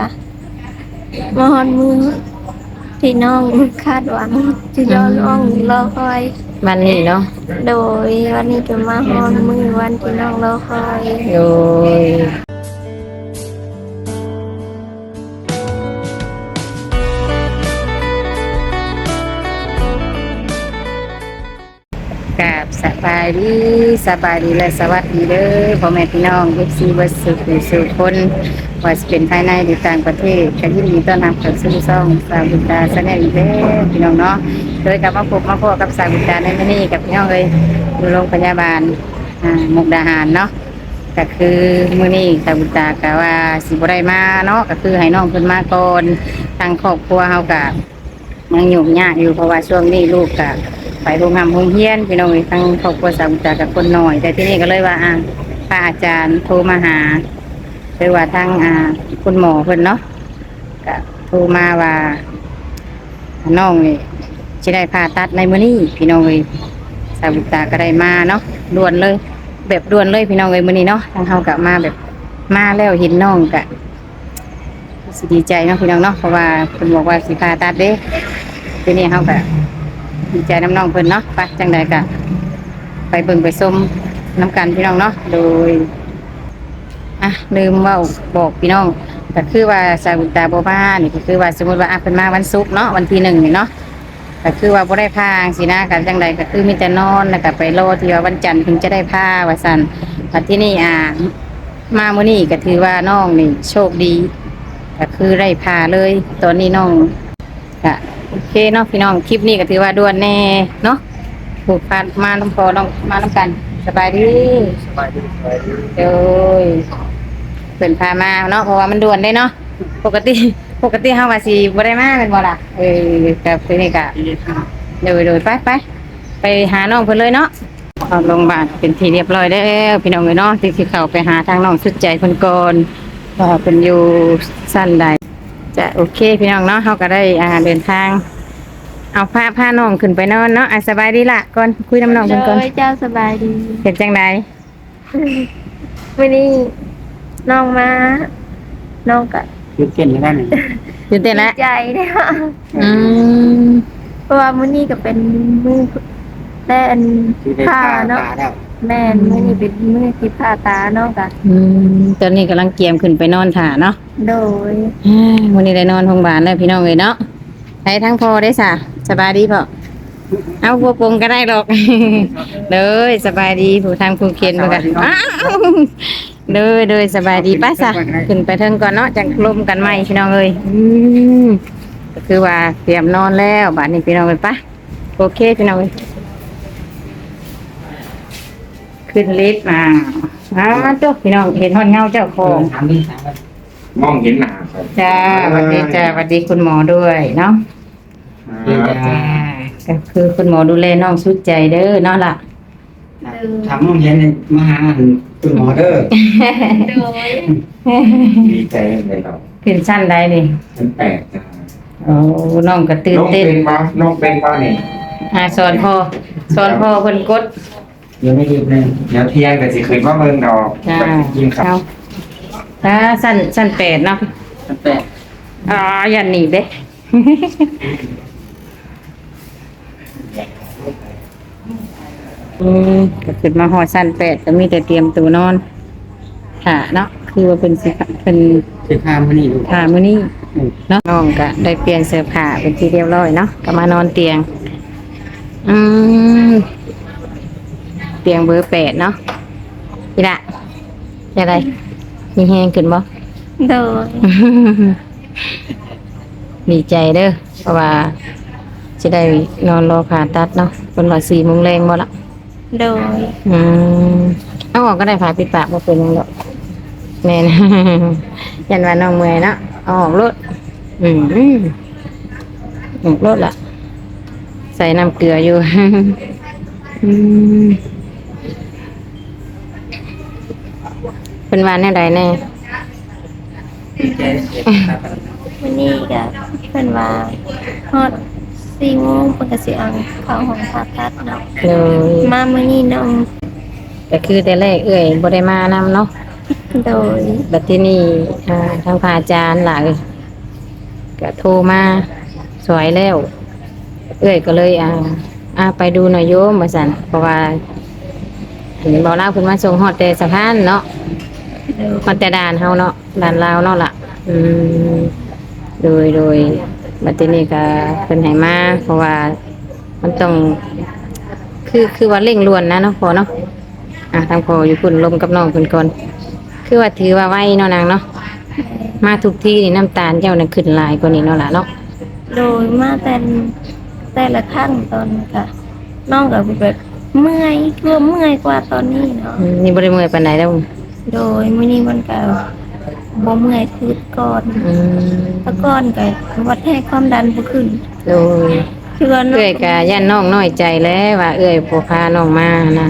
กะมาฮอนมือที่น้องคาดหวังที่รอน้องรอคอย วันนี้เนาะ โดยวันนี้ก็มาฮอนมือวันที่น้องรอคอย โดย สบายดีสบายดีและสวัสดีเด้อพ่อแม่พี่น้องเอฟซีเบิร์ดสุขสุขคนว่าจะเป็นภายในหรือต่างประเทศก็ยินดีต้อนรับเข้าสู่ช่องสาวบุตาแสดงอีกแล้วพี่น้องเนาะโดยกับมาพบมาพบกับสาวบุตาในมื้อนี้กับพี่น้องเลยอยู่โรงพยาบาลอ่ามุกดาหารเนาะก็คือมื้อนี้สาวบุตาก็ว่าสิบ่ได้มาเนาะก็คือให้น้องเพิ่นมาก่อนทางครอบครัวเฮาก็ยังยุ่งยากอยู่เพราะว่าช่วงนี้ลูกก็ ไปโรงงานโรงเรียนพี่น้องเอ้ยทางครอบครัวสาวบุญตากับคนหน้อย แต่ที่นี่ก็เลยว่าอ่าพระอาจารย์โทรมาหาหรือว่าทางอ่าคุณหมอเพิ่นเนาะก็โทรมาว่าน้องนี่สิได้ผ่าตัดในมื้อนี้พี่น้องเอ้ยสาวบุญตาก็ได้มาเนาะด่วนเลย แบบด่วนเลยพี่น้องเลยมื้อนี้เนาะทางเฮากลับมาแบบมาแล้วเห็นน้องกะสิดีใจเนาะพี่น้องเนาะเพราะว่าเพิ่นบอกว่าสิผ่าตัดเด้ทีนี้เฮาก็ ดีใจน้ำน้องเพิ่นเนาะไปจังใดกะไปเบิ่งไปชมน้ำกันพี่น้องเนาะโดยอะลืมว่าบอกพี่น้องก็คือว่าสาวุตาบ่มานี่ก็คือว่าสมมติว่าอะเพิ่นมาวันศุกร์เนาะวันที่หนึ่งนี่เนาะก็คือว่าบ่ได้พาสินะกันจังใดก็คือมีแต่นอนแล้วก็ไปรอที่ว่าวันจันทร์ถึงจะได้พาว่าซั่นแต่ที่นี่อ่ามามื้อนี้ก็ถือว่าน้องนี่โชคดีก็คือได้พาเลยตอนนี้น้องก็ โอเคเนาะพี่น้องคลิปนี้ก็ถือว่าด่วนแน่เนาะผูกพันมาน้ำพอน้องมาน้ำกัน สบายดีสบายดีสบายดีโดยเพิ่นพามาเนาะเพราะว่ามันด่วนได้เนาะปกติปกติเฮาว่าสิบ่ได้มาเป็นบ่ล่ะเออแต่ทีนี้ก็ที่ทเดี๋ยวเดี๋ยไปไปไปหาน้องเพิ่นเลยเนาะเอาโรงพยาบาลเป็นที่เรียบร้อยแล้วพี่น้องเอ้ยเนาะที่สิเข้าไปหาทางน้องสุดใจเพิ่นก่อนว่าเพิ่นอยู่สั้นใด จะโอเคพี่น้องเนาะเฮาก็ได้อ่าเดินทาง เอาพาพาน้องขึ้นไปนอนเนาะอะสบายดีล่ะก่อนคุยน้ำน้องโดเพิ่นก่อนยเจ้าสบายดีเป็นจังไดวันนี้น้องมาน้องก็ำคือเก่งได้ไหมตื่นเต้นดีแล้วใจเนี่ยอืมเพราะว่ามื้อนี้ก็เป็นมื้อแต่อันที่ได้ผ้าตาเนาะตาแล้ว แม่นมื้อนี้เป็นมื้อที่ผ้าตาเนาะกะอืมตอนนี้กำลังเตรียมขึ้นไปนอนถ่าเนาะโดยอ่าวันนี้ได้นอนโรงพยาบาลแล้วพี่น้องเลยเนาะไปทั้งพอได้สะสบายดีเปล่าเอาบัวปงก็ได้หรอก เลยสบายดีผู้ทางผู้เคียนเหมือนกันอ้าวเลยเลยสบายดีไป้าสะขึ้นไปเทิงก่อนเนาะจังลมกันไหมพี่น้องเลยอืมก็คือว่าเตรียมนอนแล้วบาดนี้พี่น้องเลยปะโอเคพี่น้องเลย ขึ้นลิฟต์มาอ้าวเจ้าพี่น้องเห็นหอนเงาเจ้าของ ถามดิถามกันมองเห็นหนาครับจ้าสวัสดีจ้าสวัสดีคุณหมอด้วยเนาะครับจ้าก็คือคุณหมอดูแลน้องสุดใจเด้อเนาะล่ะ ถามน้องเย็นในมาหาคุณหมอเด้อโดยดีใจเลยครับขึ้นชั้นใดนี่ฉันแปลกจ้าโอ้น้องก็ตื่นน้องเต้นเป็นบ้าน้องเป็นบ้านี่อาสอนพ่อสอนพ่อเพิ่นกด เดี๋ยวไม่รีบเลยเดี๋ยวเที่ยงแต่สิคืนว่าเมืองดอกจ้าไปกินครับเอาถ้าสั้นสั้นแปดเนาะตั้งแต่อ๋ออย่าหนีเด้ อืมก็ขึ้นมาหอดสั้นแปดก็มีแต่เตรียมตัวนอนค่ะเนาะคือว่าเป็นสิเป็น คือข้ามมานี่ดูผ่ามื้อนี้เนาะน้องก็ได้เปลี่ยนเสื้อผ้าเป็นที่เรียบร้อยเนาะก็มานอนเตียง อืม เตียงเบอร์แปดเนาะนี่ละจะไรมีแห้งขึ้นบ่ โดยดีใจเด้อเพราะว่าจะได้นอนรอผ่าตัดเนาะเป็นว่าสี่โมงแรงบ่ละโดยอืมเอาออกก็ได้ผ่าปิดปากบ่เป็นหยังหรอกแม่น ยันว่าน้องเมื่อยเนาะเอาออกรถอืมอืมออกรถละใส่น้ำเกลืออยู่ อืม เป็นวันแน่ใดแน่วันนี้ก็เพิ่นว่าฮอดสี่โมงเพิ่นก็สิเอาเข้าห้องผ่าตัดเนาะเลยมามื้อนี้น้องก็คือแต่แรกเอ่ยบ่ได้มานำเนาะโดยบัดที่นี่อ่าทางพระอาจารย์หลายก็โทรมาสวยแล้ว เอ้ยก็เลยอ่าอ่าไปดูหน่อยโยมมาสั่นเพราะว่าเห็นบอกเล่าเพิ่นมาส่งฮอดแต่สะพานเนาะ โดยฮอดแต่ด่านเฮาเนาะด่านลาวเนาะล่ะ อืมโดยโดยบัดที่นี่ก็เพิ่นให้มาเพราะว่ามันต้อง คือคือว่าเร่งด่วนนะเนาะพอเนาะอะทางพออยู่พุ่นลมกับน้องเพิ่นก่อนคือว่าถือว่าไวเนาะนางเนาะมาทุกที่นี่น้ำตาลเจ้าน่ะขึ้นหลายกว่านี้เนาะล่ะเนาะโดยมาแต่แต่ละครั้งตอนก็น้องก็แบบเมื่อยรวมเมื่อยกว่าตอนนี้เนาะอืมนี่บ่ได้เมื่อยปานใดแล้ว โดยมื้อนี้มันก็บ่เมื่อยคือก่อนอืมแตะก่อนก็วัดให้ความดันบ่ขึ้นโดยคือว่าน้อเอ้ยงกะย่านน้องน้อยใจแล้วว่า เอ้ยบ่พาน้องมานะ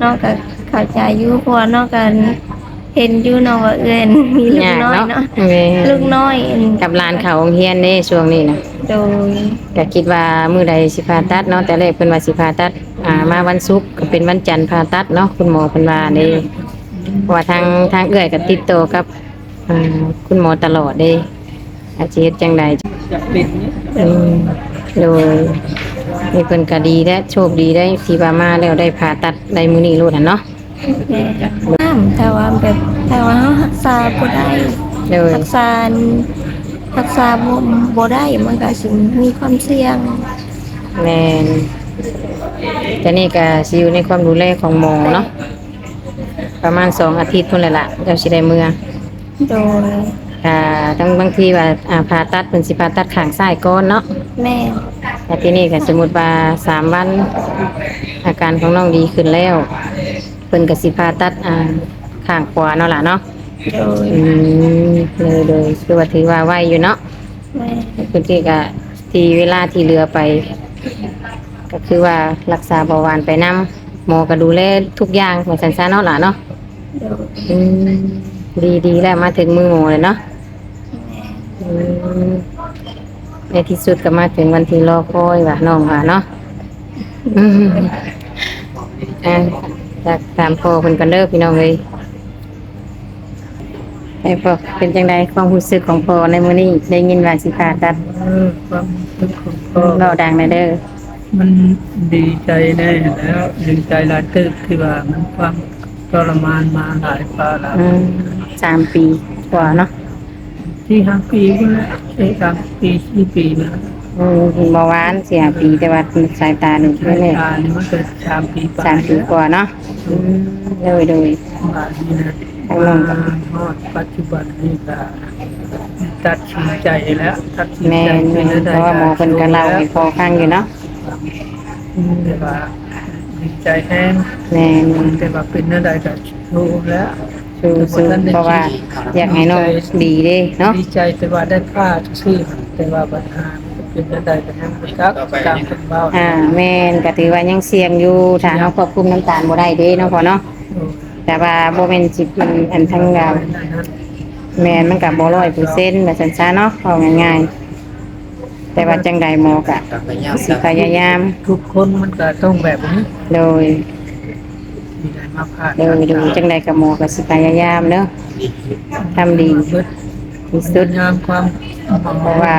น้องก็เข้าใจอยู่เพราะว่าน้องก็ เห็นอยู่เนาะว่าเอื้อนมีลูกยากน้อยเนาะเนาะแม่ลูกน้อยอันกับหลานเขาโรงเรียนเด้ช่วงนี้นะโดยก็คิดว่ามื้อใดสิผ่าตัดเนาะแต่แรกเพิ่นว่าสิผ่าตัดอ่ามาวันศุกร์ก็เป็นวันจันทร์ผ่าตัดเนาะคุณหมอเพิ่นว่าเด้เพราะว่าทางทางเอื้อยก็ติดต่อกับอ่าคุณหมอตลอดเด้อาจสิเฮ็ดจังไดอืมโดยนี่เพิ่นก็ดีและโชคดีได้ที่ว่ามาแล้วได้ผ่าตัดได้มื้อนี้รู้น่ะเนาะ แม่ห้ามแต่ว่าแบบแต่ว่าเรารักษาบ่ได้โดยรักษารักษาบ่บ่ได้มันก็สิมีความเสี่ยงแม่นแต่นี่ก็สิอยู่ในความดูแลของหมอเนาะประมาณสองอาทิตย์พุ่นแหละล่ะเจ้าสิได้เมื่อโดยอ่าทั้งบางทีว่าอ่าผ่าตัดเพิ่นสิผ่าตัดข้างซ้ายก่อนเนาะแม่แต่ที่นี่ก็สมมุติว่าสามวันอาการของน้องดีขึ้นแล้ว เพิ่นก็สิผ่าตัดอ่าข้างขวาเนาะล่ะเนาะโดยอืมเลยเลยคือว่าถือว่าไหวอยู่เนาะแม่พื้นที่ก็ที่เวลาที่เรือไป ก็คือว่ารักษาเบาหวานไปนํหมอก็ดูแลทุกอย่างเหมือนสันซาเนาะล่ะเนาะโดยอืมดีดีแล้วมาถึงมือหมอเลยเนาะอืมในที่สุดก็มาถึงวันที่รอคอยว่าน้องว่าเนาะอืมอะ จากตามพ่อคนกันเด้อพี่น้องเลยไอ้พ่อเป็นจังไดความรู้สึกของพ่อในมื้อนี้ได้ยินว่าสิผ่าตัดเออความรู้สึกของพ่อเบาดังเลยเด้อมันดีใจแน่แล้วดีใจหลายตึกที่ว่ามันความทรมานมาหลายปีแล้วอืมสามปีกว่าเนาะที่ห้าปีก็แล้วใช่สามปีสี่ปีนะ อืมเบาหวานเสียปีแต่ว่าสายตาหนึ่งใช้ไม่เลยการนี่มันเกิดสามปีสามปีกว่าเนาะอืมเลยเลยบาทนี่นะทางโน้มานฮอดปัจจุบันนี่ก็ตัดสินใจแล้วตัดสินแม่ใจนเพราะว่าหมอเป็นกันเราให้พอข้างอยู่เนาะอืมแต่ว่าดีใจแห้งแม่นแต่ว่าเป็นอะไรก็รู้แล้วสู้สู้เพราะว่าอยากให้น้องดีเด้เนาะดีใจแต่ว่าได้ค่าชื่อแต่ว่าปัญหามัน เป็นอะไรกันยังไม่ครับตามคนเบาอ่าแม่นก็ถือว่ายังเสี่ยงอยู่ถ้าเฮาควบคุมน้ำตาลบ่ได้เด้เนาะพอเนาะแต่ว่าบ่แม่นสิมันอันทั้งงานแม่นมันกับบ่ร้อยเปอร์เซ็นต์แบบสันซาเนาะเอาง่ายๆแต่ว่าจังใดหมอก็สิพยายามทุกคนมันก็ต้องแบบนี้โดยมีอะไรมาผ่านโดยโดยจังใดกับหมอก็สิพยายามเนาะทำดีเบิดที่สุสุดดงามความเพราะว่า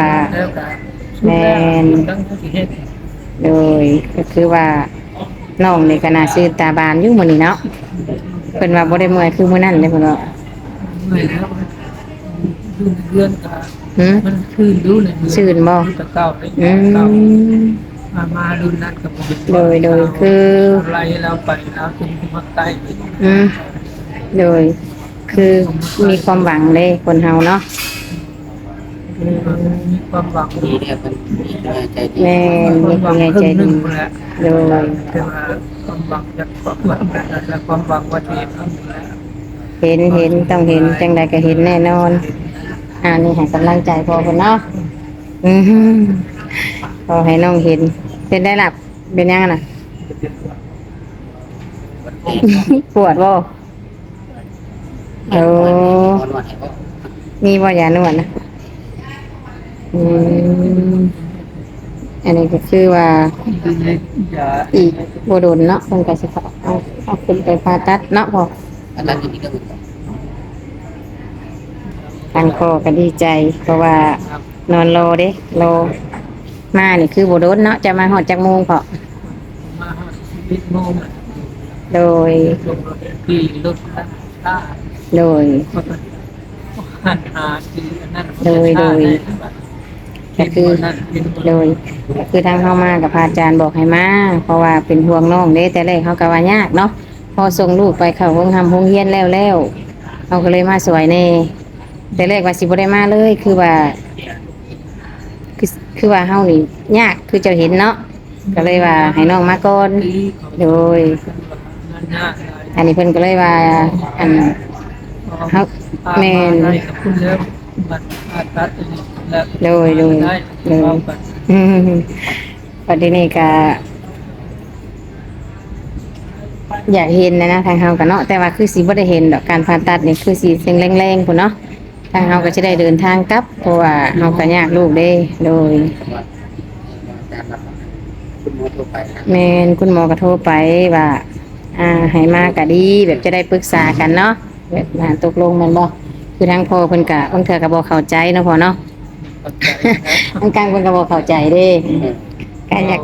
แล้วก็แม่นตั้งที่เฮ็ดโดยก็คือว่าน้องนี่ก็น่าซื้อตาบานอยู่มื้อนี้เนาะเพิ่นว่าบ่ได้เมื่อยคือมื้อนั้นเด้เพิ่นว่าเมื่อยแล้วดูในเรือนก็หืมมันชื่นดูในเรือนชื่นบ่ตะเก้าเลยอืเก้ามมามาดูนัดกับผมโดยโดยคือไล่เราไปแล้วจนถึงมาใกล้อืมโดยคือมีความหวังเลยคนเฮาเนาะอื มีความหวังดีเนี่ยมันมีใจดีแม่มีคนใหญ่ใจดีงแหละโดยแต่ว่าความหวังจากความหวังและความหวังว่าจะเห็นทั้งหมดแล้วเห็นเห็นต้องเห็นจังใดก็เห็นแน่นอนอ่านี่ให้กำลังใจพอคนเนาะอือหือพอให้น้องเห็น เป็นได้หลับเป็นยังไงน่ะปวดบ่โอ้มีบ่ยานวดนะ อืมอันนี้ก็คือว่าอย่าอีกบโดนเนาะเพิ่นก็สิเอาเอาขึ้นไปผ่าตัดเนาะพอทางพ่อก็ดีใจ เพราะว่านอนรอเด้รอมานี่คือบ่โดนเนาะจะมาฮอดจักโมงพอมาหอดสิบโมงโดยที่รถต้าโดยหันหาคืออันนั้นโดยโดย ก็คือเป็นโดยก็คือทางเข้ามากับพระอาจารย์บอกให้มาเพราะว่าเป็นห่วงน้องเด้แต่แรกเขาก็ว่ายากเนาะพอส่งลูกไปเขาโรงทำโรงเรียนแล้วแล้วเขาก็เลยมาสวยแน่แต่แรกว่าสิบได้มาเลยคือว่า คือคือว่าเฮานี่ยากคือจะเห็นเนาะก็เลยว่าให้น้องมาก่อนโดย อันนี้เพิ่นก็เลยว่า อันครับแม่นได้กับคุณ แล้วบัตรผ่าตัดอันนี้แล้วโดยโดยได้โดย เอาบัตรอืมประเด็นนี้ก็อยากเห็นนะนะทางเฮากันเนาะแต่ว่าคือสีบ่ได้เห็นดอกการผ่าตัดนี่คือสีเสียงแรงๆพุ่นเนาะทางเฮาก็จะได้เดินทางกลับเพราะว่าเฮาก็ยากลูกเด้โดยคุณหมอทั่วไปนะแม่นคุณหมอก็โทรไปว่า อ่าให้มาก็ดี แบบจะได้ปรึกษากันเนาะแบบอ่าตกลงแม่นบ่คือทางพ่อเพิ่นก็บางเทื่อก็บ่เข้าใจเนาะพ่อเนาะ เข้าใจนะครับทางกลางเพิ่นก็บ่เข้าใจเด้ก็อยาก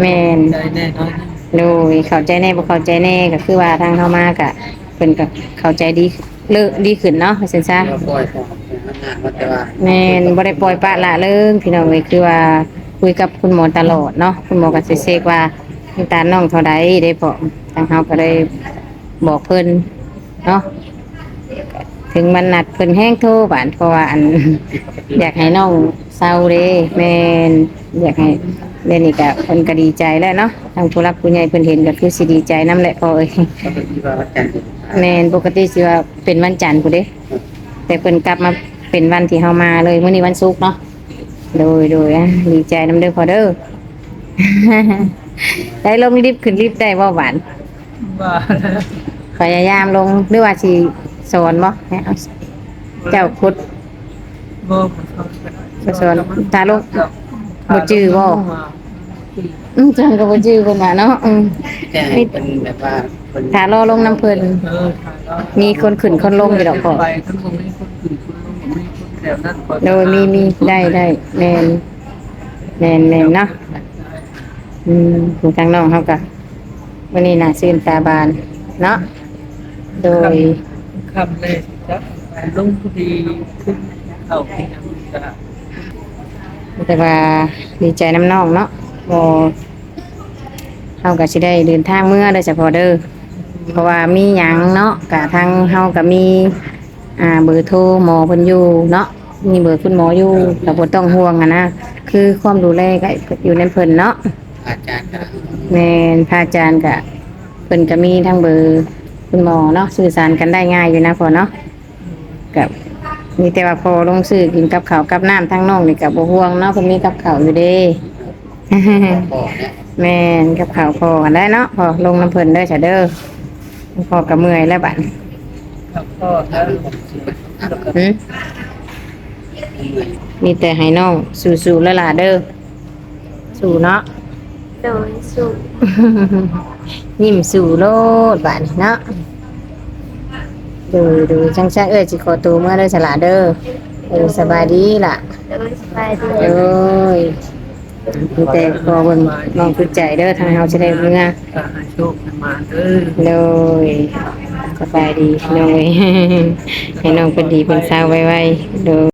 แม่น ใจแน่นอนโดยเข้าใจแน่บ่เข้าใจแน่ก็คือว่าทางเข้ามากะเพิ่นก็เข้าใจดีเลิกดีขึ้นเนาะว่าซั่นซะเราปล่อยของงานว่าแต่ว่าแม่นบ่ได้ปล่อยปละละเลยพี่น้องเอ้ยคือว่าคุยกับคุณหมอตลอดเนาะคุณหมอก็สิเช็คว่าน้ำตาลน้องเท่าใดได้พอทางเฮาก็เลยบอกเพิ่นเนาะ ถึงมันนัดเพิ่นแห้งโทรบานเพราะว่าอัน อยากให้น้องเศร้าเด้แม่นอยากให้เล่นนี่ก็เพิ่นก็ดีใจแล้วเนาะทางผู้รักผู้ใหญ่เพิ่นเห็นก็คือสิดีใจนํแหละพอเอ้ยก็เป็นที่ว่าวัดจันทร์แม่นปกติสิว่าเป็นวันจันทร์ผู้เด้ แต่เพิ่นกลับมาเป็นวันที่เฮามาเลยมื้อนี้วันศุกร์เนาะโดยโดยอะดีใจนํเด้อพอเด้อได้ลงลิฟต์ขึ้นลิฟต์ได้บ่หวานว่าพยายามลงหรือว่าสิ สอนบ่ให้เอาเจ้าคุดบ่ก็สอนตาลงบ่จื้อบ่อืมจังก็บ่จื้อเพิ่นน่ะเนาะอืมแต่ให้เป็นแบบว่าเป็นถ้ารอลงน้ำเพิ่นเออถ่ายแล้วมีคนขึ้นคนลงอยู่ดอกพอไปทั้งตรงนี้คนขึ้นคนลงมีคนแถวนั้นก่อนโดยมีมีได้ได้แม่นแม่นแม่นเนาะอืมถึงทางน้องเขากะวันนี้น่าซื่นตาบานเนาะโดย คำเลยจะลงพอดีขึ้นเข้าไปทางกะแต่ว่าดีใจน้ำน้องเนาะบอเขาก็สิได้เดินทางเมื่อโดยเฉพาะเด้อเพราะว่ามีหยังเนาะกะทางเฮาก็มีอ่าเบอร์โทรหมอเพิ่นอยู่เนาะมีเบอร์คุณหมออยู่แต่บ่ต้องห่วงอะนะคือความดูแลก็อยู่ในเพิ่นเนาะอาจารย์ก็แม่นพระอาจารย์กะเพิ่นก็มีทั้งเบอร์ คุณหมอเนาะสื่อสารกันได้ง่ายอยู่นะพอเนาะกับมีแต่ว่าพอลงซื้อกินกับข้าวกับน้ำทั้งน้องนี่กับบ่ห่วงเนาะเพิ่นมีกับข้าวอยู่เด้บอกเนี่ยแม่นกับข้าวพอกันได้เนาะพอลงน้ำเพิ่นเด้อจ้ะเด้อพอกับเมื่อยแล้วบัดครับก็ถ้าหึมีแต่ให้น้องสู้ๆแล้วล่ะเด้อสู้เนาะ โดยสุขยิ้มสู่โลดบาดนี้เนาะดูดูจังๆเอ้ยสิขอตัวเมื่อเด้อสละเด้อเออสบายดีล่ะโดยสบายดีเอ้ยมีแต่ขอเบิ่งน้องคือใจเด้อทางเฮาสิได้เมื่อก็ให้โชคให้มาเด้อเลยสบายดีน้องเอ้ยให้น้องเป็นดีเป็นสาวไวๆเด้อ